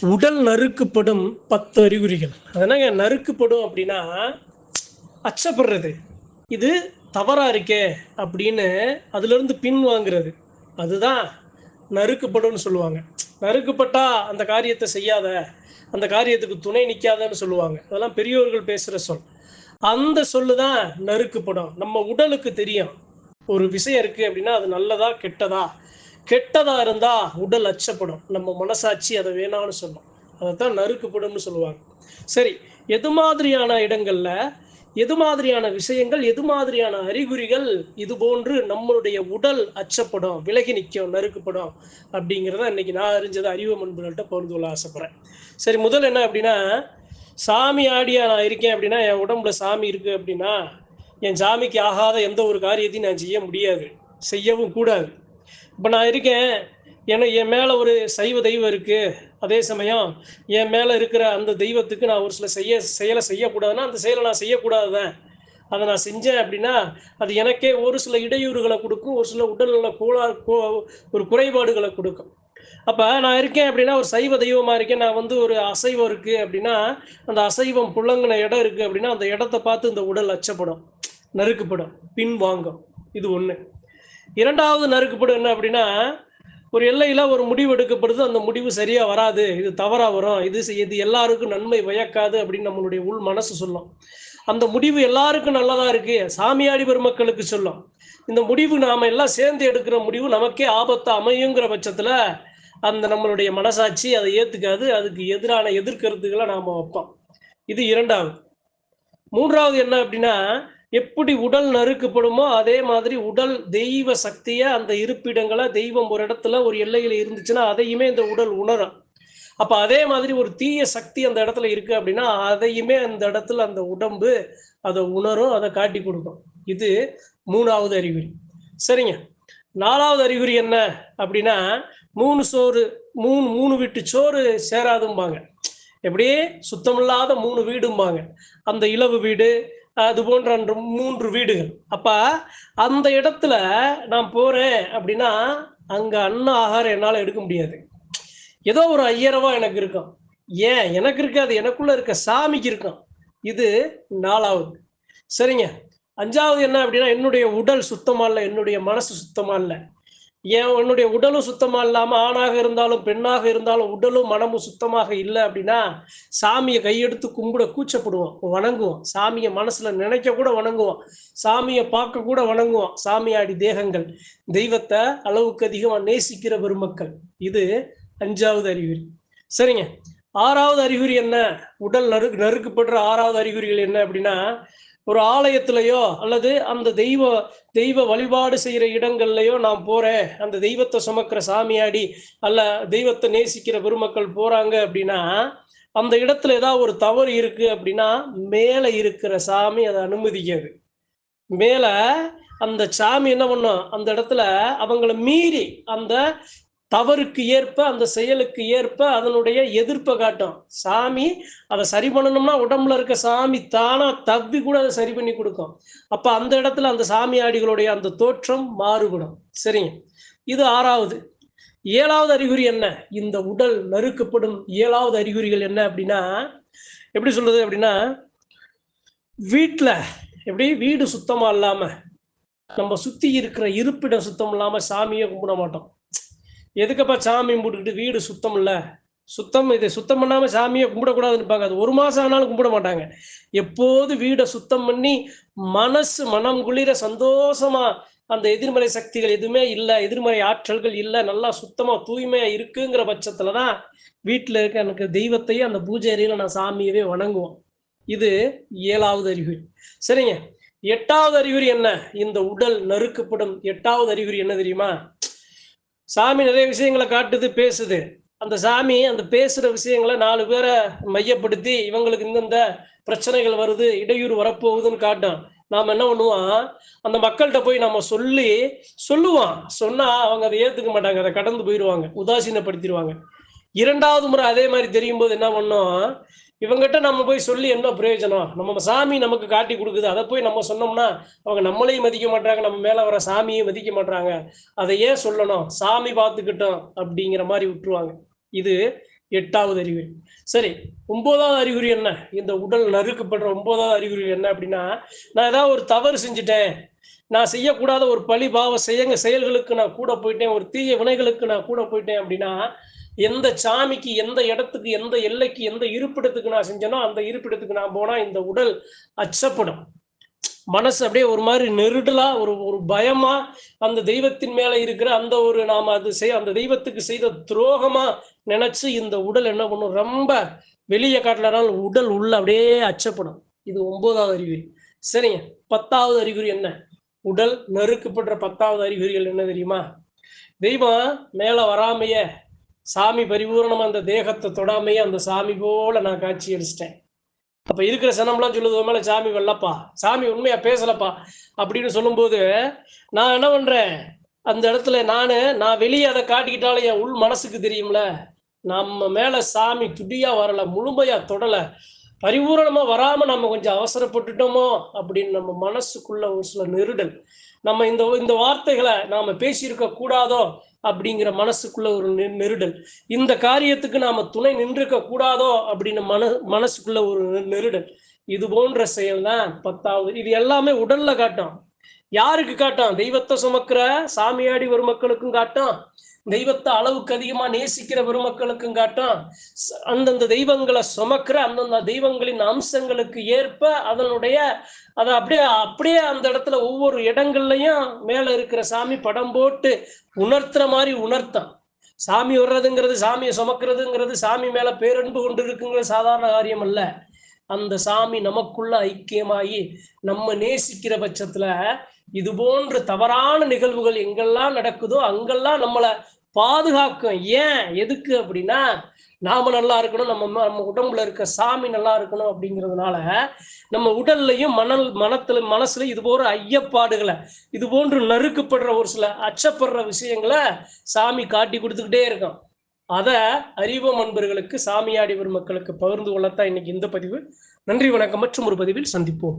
உடல் நறுக்குப்படும் பத்து அறிகுறிகள். அதனாங்க நறுக்குப்படும் அப்படின்னா அச்சப்படுறது. இது தவறாக இருக்கே அப்படின்னு அதுலேருந்து பின் வாங்குறது. அதுதான் நறுக்குப்படும்னு சொல்லுவாங்க. நறுக்கப்பட்டா அந்த காரியத்தை செய்யாத அந்த காரியத்துக்கு துணை நிற்காதன்னு சொல்லுவாங்க. அதெல்லாம் பெரியோர்கள் பேசுகிற சொல். அந்த சொல்லு தான் நறுக்குப்படும். நம்ம உடலுக்கு தெரியும். ஒரு விஷயம் இருக்குது அப்படின்னா அது நல்லதா கெட்டதா? கெட்டதா இருந்தா உடல் அச்சப்படும். நம்ம மனசாட்சி அதை வேணாம்னு சொல்லும். அதைத்தான் நறுக்குப்படும்னு சொல்லுவாங்க. சரி எது மாதிரியான இடங்கள்ல எது மாதிரியான விஷயங்கள் எது மாதிரியான அறிகுறிகள் இது போன்று நம்மளுடைய உடல் அச்சப்படும் விலகி நிற்கும் நறுக்கப்படும் அப்படிங்கிறத இன்னைக்கு நான் அறிஞ்சதை அறிவு முன்புகள்கிட்ட பகிர்ந்து கொள்ள ஆசைப்படுறேன். சரி முதல் என்ன அப்படின்னா சாமி ஆடியா நான் இருக்கேன் அப்படின்னா என் உடம்புல சாமி இருக்கு அப்படின்னா என் சாமிக்கு ஆகாத எந்த ஒரு காரியத்தையும் நான் செய்ய முடியாது. செய்யவும் கூடாது. இப்போ நான் இருக்கேன். ஏன்னா என் மேலே ஒரு சைவ தெய்வம் இருக்குது அதே சமயம் என் மேலே இருக்கிற அந்த தெய்வத்துக்கு நான் ஒரு சில செய்ய செயலை செய்யக்கூடாதுன்னா அந்த செயலை நான் செய்யக்கூடாது தான் அதை நான் செஞ்சேன் அப்படின்னா அது எனக்கே ஒரு சில இடையூறுகளை கொடுக்கும் ஒரு சில உடல்நல கோளா கோ ஒரு குறைபாடுகளை கொடுக்கும். அப்போ நான் இருக்கேன் அப்படின்னா ஒரு சைவ தெய்வமாக இருக்கேன். நான் வந்து ஒரு அசைவம் இருக்குது அப்படின்னா அந்த அசைவம் புழங்கின இடம் இருக்குது அப்படின்னா அந்த இடத்த பார்த்து இந்த உடல் அச்சப்படும் நறுக்குப்படும் பின் வாங்கும் இது ஒன்று இரண்டாவது நறுக்குப்படும் என்ன அப்படின்னா ஒரு எல்லையில் ஒரு முடிவு எடுக்கப்படுது அந்த முடிவு சரியாக வராது. இது தவறாக வரும். இது இது எல்லாருக்கும் நன்மை வயக்காது அப்படின்னு நம்மளுடைய உள் மனசு சொல்லும். அந்த முடிவு எல்லாருக்கும் நல்லதாக இருக்கு. சாமியாடி பெருமக்களுக்கு சொல்லும். இந்த முடிவு நாம் எல்லாம் சேர்ந்து எடுக்கிற முடிவு நமக்கே ஆபத்து அமையுங்கிற பட்சத்தில் அந்த நம்மளுடைய மனசாட்சி அதை ஏற்றுக்காது அதுக்கு எதிரான எதிர்கருத்துக்களை நாம் வைப்போம். இது இரண்டாவது. மூன்றாவது என்ன அப்படின்னா எப்படி உடல் நறுக்கப்படுமோ அதே மாதிரி உடல் தெய்வ சக்தியை அந்த இருப்பிடங்களை தெய்வம் ஒரு இடத்துல ஒரு எல்லையில் இருந்துச்சுன்னா அதையுமே இந்த உடல் உணரும். அப்போ அதே மாதிரி ஒரு தீய சக்தி அந்த இடத்துல இருக்கு அப்படின்னா அதையுமே அந்த இடத்துல அந்த உடம்பு அதை உணரும் அதை காட்டி கொடுக்கும். இது மூணாவது அறிகுறி. சரிங்க. நாலாவது அறிகுறி என்ன அப்படின்னா மூணு சோறு மூணு மூணு வீட்டு சோறு சேராதும்பாங்க. எப்படி சுத்தமில்லாத மூணு வீடும்பாங்க. அந்த இலவு வீடு அது போன்ற மூன்று வீடுகள். அப்ப அந்த இடத்துல நான் போறேன் அப்படின்னா அங்க அன்ன ஆகாரம் என்னால எடுக்க முடியாது. ஏதோ ஒரு ஐயரவா எனக்கு இருக்கும். ஏன்? எனக்கு இருக்காது. எனக்குள்ள இருக்க சாமிக்கு இருக்கும். இது நாலாவது. சரிங்க. அஞ்சாவது என்ன அப்படின்னா என்னுடைய உடல் சுத்தமா இல்லை என்னுடைய மனசு சுத்தமா இல்லை. என் என்னுடைய உடலும் சுத்தமா இல்லாம ஆணாக இருந்தாலும் பெண்ணாக இருந்தாலும் உடலும் மனமும் சுத்தமாக இல்லை அப்படின்னா சாமியை கையெடுத்து கும்பிட கூச்சப்படுவோம் வணங்குவோம் சாமியை மனசுல நினைக்க கூட வணங்குவோம் சாமியை பார்க்க கூட வணங்குவோம் சாமியாடி தேகங்கள். தெய்வத்தை அளவுக்கு அதிகமா நேசிக்கிற பெருமக்கள். இது அஞ்சாவது அறிகுறி. சரிங்க. ஆறாவது அறிகுறி என்ன? உடல் நறு நறுக்கப்படுற ஆறாவது அறிகுறிகள் என்ன அப்படின்னா ஒரு ஆலயத்திலையோ அல்லது அந்த தெய்வ தெய்வ வழிபாடு செய்கிற இடங்கள்லையோ நான் போகிறேன் அந்த தெய்வத்தை சுமக்கிற சாமியாடி அல்ல தெய்வத்தை நேசிக்கிற பெருமக்கள் போகிறாங்க அப்படின்னா அந்த இடத்துல ஏதாவது ஒரு தவறு இருக்குது அப்படின்னா மேலே இருக்கிற சாமி அதை அனுமதிக்காது. மேலே அந்த சாமி என்ன பண்ணும்? அந்த இடத்துல அவங்கள மீறி அந்த தவறுக்கு ஏற்ப அந்த செயலுக்கு ஏற்ப அதனுடைய எதிர்ப்பை காட்டும். சாமி அதை சரி பண்ணணும்னா உடம்புல இருக்க சாமி தானா தவ்வி கூட அதை சரி பண்ணி கொடுக்கும். அப்ப அந்த இடத்துல அந்த சாமியாடிகளுடைய அந்த தோற்றம் மாறுபடும். சரிங்க. இது ஆறாவது. ஏழாவது அறிகுறி என்ன? இந்த உடல் நறுக்கப்படும் ஏழாவது அறிகுறிகள் என்ன அப்படின்னா எப்படி சொல்றது அப்படின்னா வீட்டில் எப்படி? வீடு சுத்தமாக இல்லாமல் நம்ம சுற்றி இருக்கிற இருப்பிடம் சுத்தம் இல்லாமல் சாமியை கும்பிட மாட்டோம். எதுக்கப்பா சாமி கும்பிட்டுக்கிட்டு வீடு சுத்தம் இல்லை சுத்தம் இதை சுத்தம் பண்ணாமல் சாமியை கும்பிடக்கூடாதுன்னு பார்க்காது அது ஒரு மாதம் ஆனாலும் கும்பிட மாட்டாங்க. எப்போது வீடை சுத்தம் பண்ணி மனசு மனம் குளிர சந்தோஷமா அந்த எதிர்மறை சக்திகள் எதுவுமே இல்லை எதிர்மறை ஆற்றல்கள் இல்லை நல்லா சுத்தமாக தூய்மையாக இருக்குங்கிற பட்சத்தில் தான் வீட்டில் இருக்க எனக்கு தெய்வத்தையும் அந்த பூஜை நான் சாமியவே வணங்குவோம். இது ஏழாவது அறிகுறி. சரிங்க. எட்டாவது அறிகுறி என்ன? இந்த உடல் நறுக்கப்படும் எட்டாவது அறிகுறி என்ன தெரியுமா? சாமி நிறைய விஷயங்களை காட்டுது பேசுது. அந்த சாமி அந்த பேசுகிற விஷயங்களை நாலு பேரை மையப்படுத்தி இவங்களுக்கு இந்தந்த பிரச்சனைகள் வருது இடையூறு வரப்போகுதுன்னு காட்டும் நாம் என்ன பண்ணுவோம்? அந்த மக்கள்கிட்ட போய் நம்ம சொல்லி சொல்லுவோம் சொன்னால் அவங்க அதை ஏற்றுக்க மாட்டாங்க. அதை கடந்து போயிடுவாங்க. உதாசீனப்படுத்திடுவாங்க. இரண்டாவது முறை அதே மாதிரி தெரியும் போது என்ன பண்ணோம்? இவங்ககிட்ட நம்ம போய் சொல்லி என்ன பிரயோஜனம்? நம்ம சாமி நமக்கு காட்டி கொடுக்குது. அதை போய் நம்ம சொன்னோம்னா அவங்க நம்மளையும் மதிக்க மாட்டாங்க நம்ம மேலே வர சாமியை மதிக்க மாட்டாங்க அதை ஏன் சொல்லணும்? சாமி பார்த்துக்கிட்டோம் அப்படிங்கிற மாதிரி விட்டுருவாங்க. இது எட்டாவது அறிகுறி. சரி ஒன்பதாவது அறிகுறி என்ன? இந்த உடல் நறுக்கப்படுற ஒன்பதாவது அறிகுறி என்ன அப்படின்னா நான் ஏதாவது ஒரு தவறு செஞ்சுட்டேன். நான் செய்யக்கூடாத ஒரு பழி பாவ செய்யங்க செயல்களுக்கு நான் கூட போயிட்டேன். ஒரு தீய வினைகளுக்கு நான் கூட போயிட்டேன் அப்படின்னா எந்த சாமிக்கு எந்த இடத்துக்கு எந்த எல்லைக்கு எந்த இருப்பிடத்துக்கு நான் செஞ்சேனோ அந்த இருப்பிடத்துக்கு நான் போனா இந்த உடல் அச்சப்படும். மனசு அப்படியே ஒரு மாதிரி நெருடலா ஒரு ஒரு பயமா அந்த தெய்வத்தின் மேல இருக்கிற அந்த ஒரு நாம அது செய் அந்த தெய்வத்துக்கு செய்த துரோகமா நினைச்சு இந்த உடல் என்ன பண்ணும்? ரொம்ப வெளியே காட்டலனால உடல் உள்ள அப்படியே அச்சப்படும். இது ஒன்பதாவது அறிகுறி. சரிங்க. பத்தாவது அறிகுறி என்ன? உடல் நெருக்கப்படுற பத்தாவது அறிகுறிகள் என்ன தெரியுமா? தெய்வம் மேல வராமையே சாமி பரிபூர்ணமாக அந்த தேகத்தை தொடாமையே அந்த சாமி போல நான் காட்சி அடிச்சிட்டேன் அப்போ இருக்கிற சனம்லாம் சொல்லுது மேலே சாமி வரலப்பா சாமி உண்மையாக பேசலப்பா அப்படின்னு சொல்லும்போது நான் என்ன பண்ணுறேன் அந்த இடத்துல நான் நான் வெளியே அதை காட்டிக்கிட்டாலும் என் உள் மனசுக்கு தெரியும்ல நம்ம மேலே சாமி துடியாக வரலை முழுமையாக தொடலை பரிபூரணமாக வராமல் நம்ம கொஞ்சம் அவசரப்பட்டுட்டோமோ அப்படின்னு நம்ம மனசுக்குள்ள ஒரு சில நெருடல். நம்ம இந்த இந்த வார்த்தைகளை நாம் பேசியிருக்க கூடாதோ அப்படிங்கிற மனசுக்குள்ள ஒரு நெ- நெருடல். இந்த காரியத்துக்கு நாம துணை நின்றுக்க கூடாதோ அப்படின்னு மன மனசுக்குள்ள ஒரு நெருடல். இது போன்ற செயல் தான் பத்தாவது. இது எல்லாமே உடல்ல காட்டும் யாருக்கு காட்டும் தெய்வத்தை சுமக்கிற சாமியாடி ஒரு மக்களுக்கும் காட்டும் தெய்வத்தை அளவுக்கு அதிகமா நேசிக்கிற பெருமக்களுக்கும் காட்டும். அந்தந்த தெய்வங்களை சுமக்கிற அந்தந்த தெய்வங்களின் அம்சங்களுக்கு ஏற்ப அதனுடைய அதை அப்படியே அப்படியே அந்த இடத்துல ஒவ்வொரு இடங்கள்லையும் மேல இருக்கிற சாமி படம் போட்டு உணர்த்துற மாதிரி உணர்த்தான் சாமி வர்றதுங்கிறது சாமியை சுமக்கிறதுங்கிறது சாமி மேல பேரன்பு கொண்டு இருக்குங்கிறது சாதாரண காரியம் அல்ல. அந்த சாமி நமக்குள்ள ஐக்கியமாகி நம்ம நேசிக்கிற பட்சத்துல இது போன்ற தவறான நிகழ்வுகள் எங்கெல்லாம் நடக்குதோ அங்கெல்லாம் நம்மளை பாதுகாக்கும். ஏன்? எதுக்கு அப்படின்னா நாம நல்லா இருக்கணும் நம்ம நம்ம உடம்புல இருக்க சாமி நல்லா இருக்கணும் அப்படிங்கிறதுனால நம்ம உடல்லையும் மணல் மனத்துல மனசுல இது போன்ற ஐயப்பாடுகளை இது போன்று நறுக்கப்படுற ஒரு சில அச்சப்படுற விஷயங்களை சாமி காட்டி கொடுத்துக்கிட்டே இருக்கும் அதை அறிவோம் அன்பர்களுக்கு சாமியாடி மக்களுக்கு பகிர்ந்து கொள்ளத்தான் இன்னைக்கு இந்த பதிவு. நன்றி வணக்கம். மற்றும் ஒரு பதிவில் சந்திப்போம்.